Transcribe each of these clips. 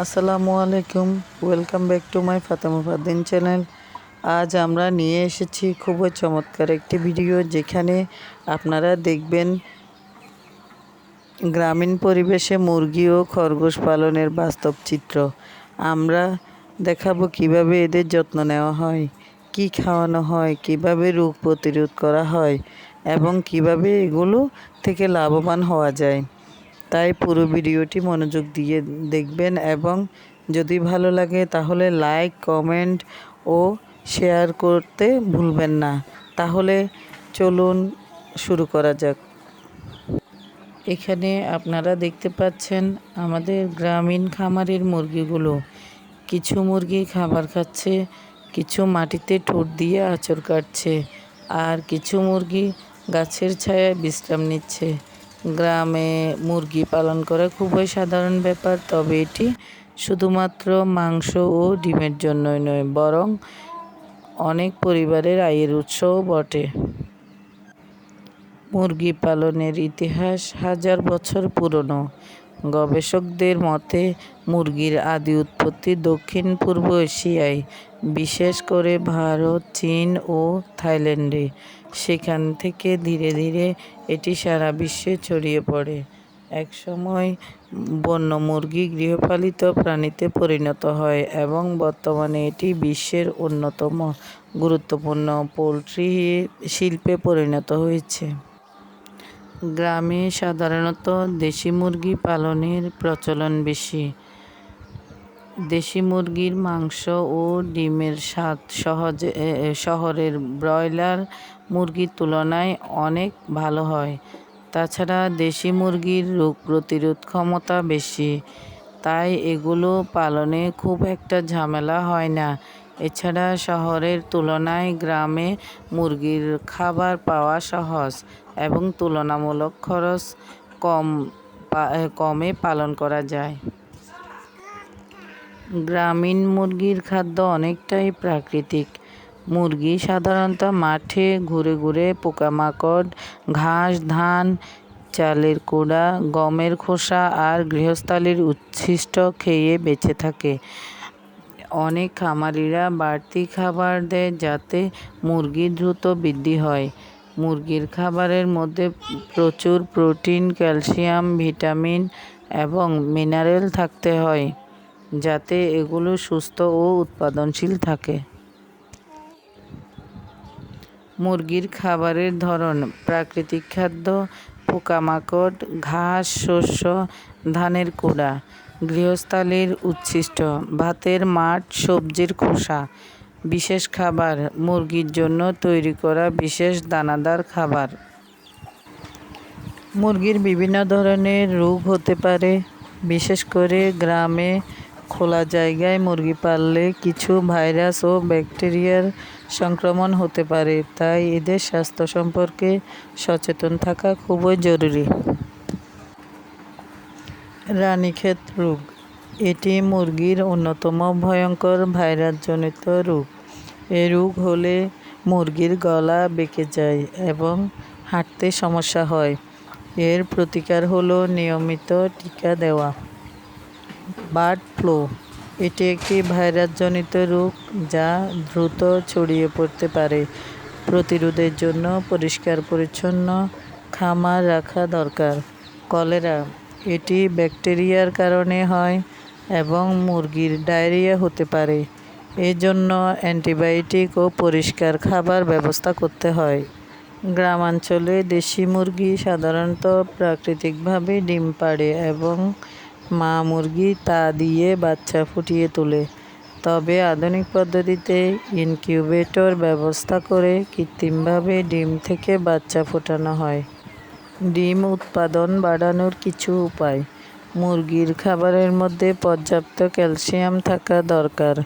আসসালামু আলাইকুম। Welcome back to my Fatema channel আজ আমরা নিয়ে এসেছি খুবই চমৎকার একটি ভিডিও যেখানে আপনারা দেখবেন গ্রামীণ পরিবেশে মুরগি ও খরগোশ পালনের বাস্তব চিত্র। আমরা দেখাবো কীভাবে এদের যত্ন নেওয়া হয়, কি খাওয়ানো হয়, কীভাবে রোগ প্রতিরোধ করা হয় এবং কীভাবে এগুলো থেকে লাভবান হওয়া যায়। তাই পুরো ভিডিওটি মনোযোগ দিয়ে দেখবেন এবং যদি ভালো লাগে তাহলে লাইক, কমেন্ট ও শেয়ার করতে ভুলবেন না। তাহলে চলুন শুরু করা যাক। এখানে আপনারা দেখতে পাচ্ছেন আমাদের গ্রামীণ খামারের মুরগিগুলো। কিছু মুরগি খাবার খাচ্ছে, কিছু মাটিতে ঠোঁট দিয়ে আঁচড় কাটছে, আর কিছু মুরগি গাছের ছায়ায় বিশ্রাম নিচ্ছে। গ্রামে মুরগি পালন করা খুবই সাধারণ ব্যাপার, তবে এটি শুধুমাত্র মাংস ও ডিমের জন্যই নয়, বরং অনেক পরিবারের আয়ের উৎসও বটে। মুরগি পালনের ইতিহাস হাজার বছর পুরনো। গবেষকদের মতে, মুরগির আদি উৎপত্তি দক্ষিণ পূর্ব এশিয়ায়, বিশেষ করে ভারত, চীন ও থাইল্যান্ডে। সেখান থেকে ধীরে ধীরে এটি সারা বিশ্বে ছড়িয়ে পড়ে। একসময় বন্য মুরগি গৃহপালিত প্রাণীতে পরিণত হয় এবং বর্তমানে এটি বিশ্বের অন্যতম গুরুত্বপূর্ণ পোলট্রি শিল্পে পরিণত হয়েছে। গ্রামে সাধারণত দেশি মুরগি পালনের প্রচলন বেশি। দেশি মুরগির মাংস ও ডিমের স্বাদ সহজে শহরের ব্রয়লার মুরগির তুলনায় অনেক ভালো হয়। তাছাড়া দেশি মুরগির রোগ প্রতিরোধ ক্ষমতা বেশি, তাই এগুলো পালনে খুব একটা ঝামেলা হয় না। এছাড়া শহরের তুলনায় গ্রামে মুরগির খাবার পাওয়া সহজ। এবং তুলনামূলক খরচ কম কমে পালন করা যায়। গ্রামীণ মুরগির খাদ্য অনেকটাই প্রাকৃতিক। মুরগি সাধারণত মাঠে ঘুরে ঘুরে পোকামাকড়, ঘাস, ধান, চালের কুড়া, গমের খোসা আর গৃহস্থালির উচ্ছিষ্ট খেয়ে বেঁচে থাকে। অনেক খামারিরা বাড়তি খাবার দেয় যাতে মুরগি দ্রুত বৃদ্ধি হয়। মুরগির খাবারের মধ্যে প্রচুর প্রোটিন, ক্যালসিয়াম, ভিটামিন এবং মিনারেল থাকতে হয়, যাতে এগুলো সুস্থ ও উৎপাদনশীল থাকে। মুরগির খাবারের ধরন, প্রাকৃতিক খাদ্য, পোকামাকড়, ঘাস, শস্য, ধানের কুড়া, গৃহস্থালির উচ্ছিষ্ট, ভাতের মাঠ, সবজির খোসা বিশেষ খাবার, মুরগির জন্য তৈরি করা বিশেষ দানাদার খাবার। মুরগির বিভিন্ন ধরনের রোগ হতে পারে। বিশেষ করে গ্রামে খোলা জায়গায় মুরগি পাললে কিছু ভাইরাস ও ব্যাকটেরিয়ার সংক্রমণ হতে পারে, তাই এদের স্বাস্থ্য সম্পর্কে সচেতন থাকা খুবই জরুরি। রানীক্ষেত রোগ এটি মুরগির অন্যতম ভয়ঙ্কর ভাইরাসজনিত রোগ। এ রোগ হলে মুরগির গলা বেঁকে যায় এবং হাঁটতে সমস্যা হয়। এর প্রতিকার হলো নিয়মিত টিকা দেওয়া। Bird flu. এটি একটি ভাইরাসজনিত রোগ যা দ্রুত ছড়িয়ে পড়তে পারে। প্রতিরোধের জন্য পরিষ্কার পরিচ্ছন্ন খামার রাখা দরকার। কলেরা। এটি ব্যাকটেরিয়ার কারণে হয়। এবং মুরগির ডায়রিয়া হতে পারে। এজন্য অ্যান্টিবায়োটিক ও পরিষ্কার খাবার ব্যবস্থা করতে হয়। গ্রামাঞ্চলে দেশি মুরগি সাধারণত প্রাকৃতিকভাবে ডিম পাড়ে এবং মা মুরগি তা দিয়ে বাচ্চা ফুটিয়ে তোলে। তবে আধুনিক পদ্ধতিতে ইনকিউবেটর ব্যবস্থা করে কৃত্রিমভাবে ডিম থেকে বাচ্চা ফোটানো হয়। ডিম উৎপাদন বাড়ানোর কিছু উপায়। মুরগির খাবারের মধ্যে পর্যাপ্ত ক্যালসিয়াম থাকা দরকার।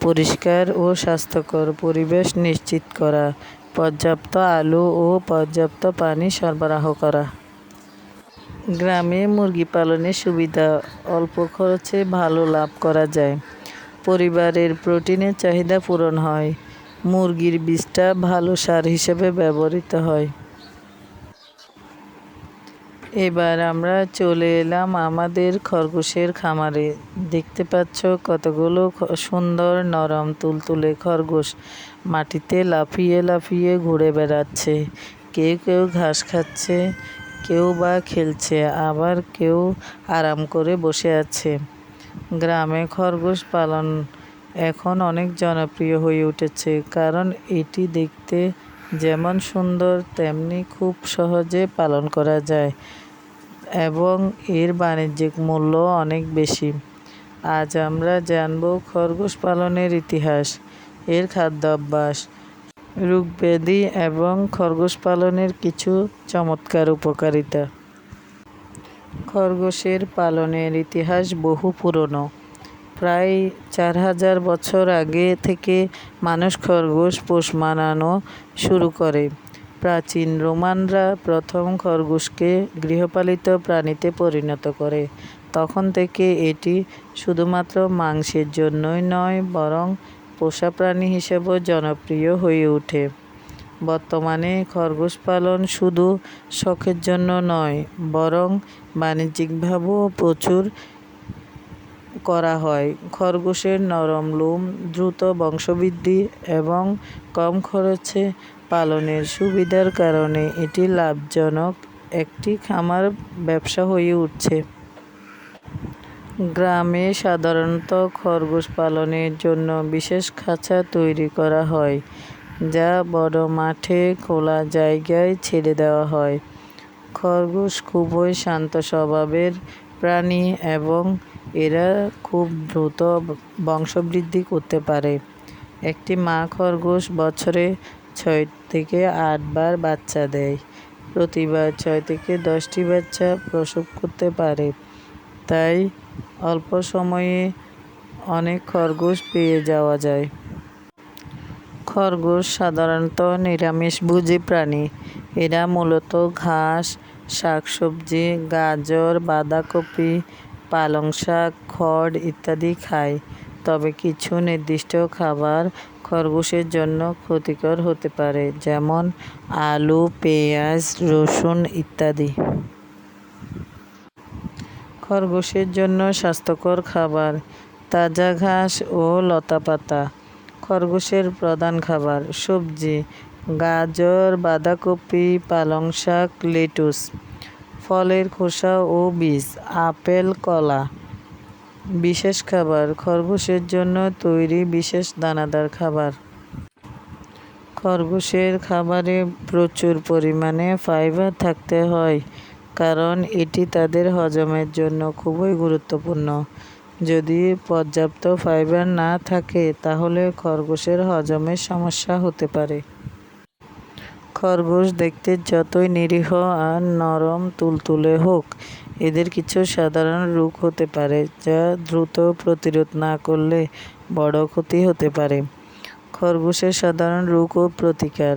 পরিষ্কার ও স্বাস্থ্যকর পরিবেশ নিশ্চিত করা, পর্যাপ্ত আলো ও পর্যাপ্ত পানি সরবরাহ করা। গ্রামে মুরগি পালনের সুবিধা অল্প খরচে ভালো লাভ করা যায়। পরিবারের প্রোটিনের চাহিদা পূরণ হয়। মুরগির বীজটা ভালো সার হিসেবে ব্যবহৃত হয়। এবার আমরা চলে এলাম আমাদের খরগোশের খামারে। দেখতে পাচ্ছ কতগুলো সুন্দর নরম তুলতুলে খরগোশ। মাটিতে লাফিয়ে লাফিয়ে ঘুরে বেড়াচ্ছে। কেউ কেউ ঘাস খাচ্ছে, কেউ বা খেলছে, আবার কেউ আরাম করে বসে আছে। গ্রামে খরগোশ পালন এখন অনেক জনপ্রিয় হয়ে উঠেছে, কারণ এটি দেখতে যেমন সুন্দর, তেমনি খুব সহজে পালন করা যায়। এবং এর বাণিজ্যিক মূল্য অনেক বেশি। আজ আমরা জানব খরগোশ পালনের ইতিহাস, এর খাদ্যাভ্যাস রোগব্যাধি এবং খরগোশ পালনের কিছু চমৎকার উপকারিতা। খরগোশের পালনের ইতিহাস বহু পুরনো। প্রায় চার হাজার বছর আগে থেকে মানুষ খরগোশ পোষ মানানো শুরু করে। প্রাচীন রোমানরা প্রথম খরগোশকে গৃহপালিত প্রাণীতে পরিণত করে। তখন থেকে এটি শুধুমাত্র মাংসের জন্যই নয়, বরং পোষা প্রাণী হিসেবেও জনপ্রিয় হয়ে ওঠে। বর্তমানে খরগোশ পালন শুধু শখের জন্য নয়, বরং বাণিজ্যিকভাবেও প্রচুর করা হয়। খরগোশের নরম লোম, দ্রুত বংশবৃদ্ধি এবং কম খরচে পালনের সুবিধার কারণে এটি লাভজনক একটি খামার ব্যবসা হয়ে উঠছে। গ্রামে সাধারণত খরগোশ পালনের জন্য বিশেষ খাঁচা তৈরি করা হয়, যা বড় মাঠে খোলা জায়গায় ছেড়ে দেওয়া হয়। খরগোশ খুবই শান্ত স্বভাবের প্রাণী এবং এরা খুব দ্রুত বংশবৃদ্ধি করতে পারে। একটি মা খরগোশ বছরে ছয় থেকে আটবার বাচ্চা দেয়। প্রতিবার ছয় থেকে দশটি বাচ্চা প্রসব করতে পারে। তাই অল্প সময়ে অনেক খরগোশ পেয়ে যাওয়া যায়। খরগোশ সাধারণত নিরামিষভোজী প্রাণী। এরা মূলত ঘাস, শাকসবজি, গাজর, বাঁধাকপি পালং শাক, খড় ইত্যাদি খায়। তবে কিছু নির্দিষ্ট খাবার খরগোশের জন্য ক্ষতিকর হতে পারে, যেমন আলু, পেঁয়াজ, রসুন ইত্যাদি। খরগোশের জন্য স্বাস্থ্যকর খাবার তাজা ঘাস ও লতাপাতা খরগোশের প্রধান খাবার সবজি, গাজর, বাঁধাকপি, পালং শাক, লেটুস। ফলের খোসা ও বীজ, আপেল, কলা। বিশেষ খাবার, খরগোশের জন্য তৈরি বিশেষ দানাদার খাবার। খরগোশের খাবারে প্রচুর পরিমাণে ফাইবার থাকতে হয়, কারণ এটি তাদের হজমের জন্য খুবই গুরুত্বপূর্ণ। যদি পর্যাপ্ত ফাইবার না থাকে, তাহলে খরগোশের হজমের সমস্যা হতে পারে। খরগোশ দেখতে যতই নিরীহ আর নরম তুলতুলে হোক, এদের কিছু সাধারণ রোগ হতে পারে, যা দ্রুত প্রতিরোধ না করলে বড় ক্ষতি হতে পারে। খরগোশের সাধারণ রোগ ও প্রতিকার।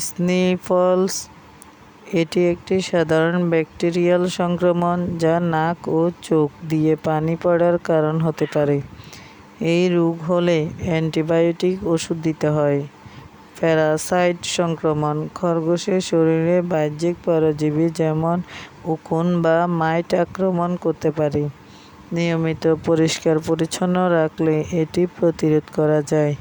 স্নিফলস, এটি একটি সাধারণ ব্যাকটেরিয়াল সংক্রমণ যা নাক ও চোখ দিয়ে পানি পড়ার কারণ হতে পারে। এই রোগ হলে অ্যান্টিবায়োটিক ওষুধ দিতে হয়। প্যারাসাইট সংক্রমণ। খরগোশের শরীরে বাহ্যিক পরজীবী যেমন উকুন বা মাইট আক্রমণ করতে পারে। নিয়মিত পরিষ্কার পরিচ্ছন্ন রাখলে এটি প্রতিরোধ করা যায়।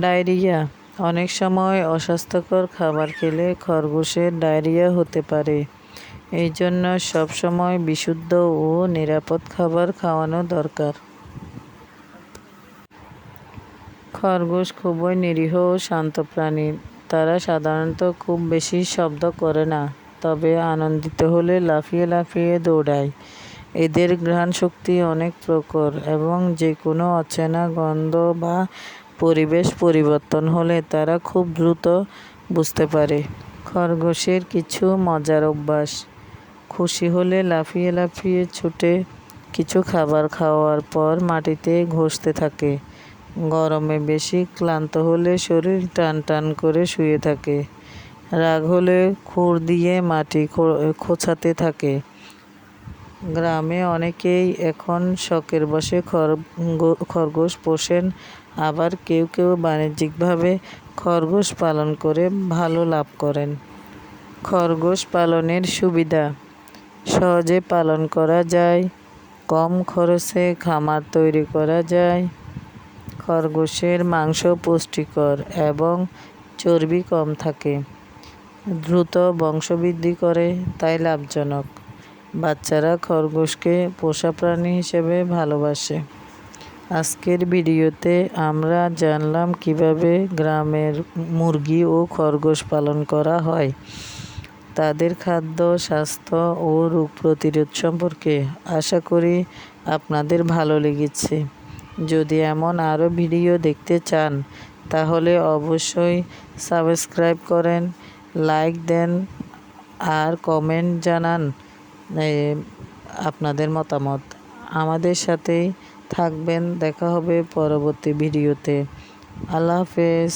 ডায়রিয়া। অনেক সময় অস্বাস্থ্যকর খাবার খেলে খরগোশের ডায়রিয়া হতে পারে। এই জন্য সবসময় বিশুদ্ধ ও নিরাপদ খাবার খাওয়ানো দরকার। খরগোশ খুবই নিরীহ ও শান্ত প্রাণী। তারা সাধারণত খুব বেশি শব্দ করে না, তবে আনন্দিত হলে লাফিয়ে লাফিয়ে দৌড়ায়। এদের ঘ্রাণ শক্তি অনেক প্রখর এবং যে কোনো অচেনা গন্ধ বা পরিবেশ পরিবর্তন হলে তারা খুব দ্রুত বুঝতে পারে। খরগোশের কিছু মজার অভ্যাস। খুশি হলে লাফিয়ে লাফিয়ে ছুটে কিছু খাবার খাওয়ার পর মাটিতে ঘষতে থাকে। গরমে বেশি ক্লান্ত হলে শরীর টান টান করে শুয়ে থাকে। রাগ হলে খুর দিয়ে মাটি খোঁচাতে থাকে। গ্রামে অনেকেই এখন শখের বসে খরগোশ পোষেন। আবার কেউ কেউ বাণিজ্যিকভাবে খরগোশ পালন করে ভালো লাভ করেন। খরগোশ পালনের সুবিধা, সহজে পালন করা যায়, কম খরচে খামার তৈরি করা যায়। খরগোশের মাংস পুষ্টিকর এবং চর্বি কম থাকে। দ্রুত বংশবৃদ্ধি করে, তাই লাভজনক। বাচ্চারা খরগোশকে পোষা প্রাণী হিসেবে ভালোবাসে। আজকের ভিডিওতে আমরা জানলাম কীভাবে গ্রামের মুরগি ও খরগোশ পালন করা হয়। তাদের খাদ্য, স্বাস্থ্য ও রোগ প্রতিরোধ সম্পর্কে আশা করি আপনাদের ভালো লেগেছে। যদি এমন আরও ভিডিও দেখতে চান, তাহলে অবশ্যই সাবস্ক্রাইব করেন, লাইক দেন, আর কমেন্ট জানান আপনাদের মতামত। আমাদের সাথেই থাকবেন, দেখা হবে পরবর্তী ভিডিওতে। আল্লাহ হাফেজ।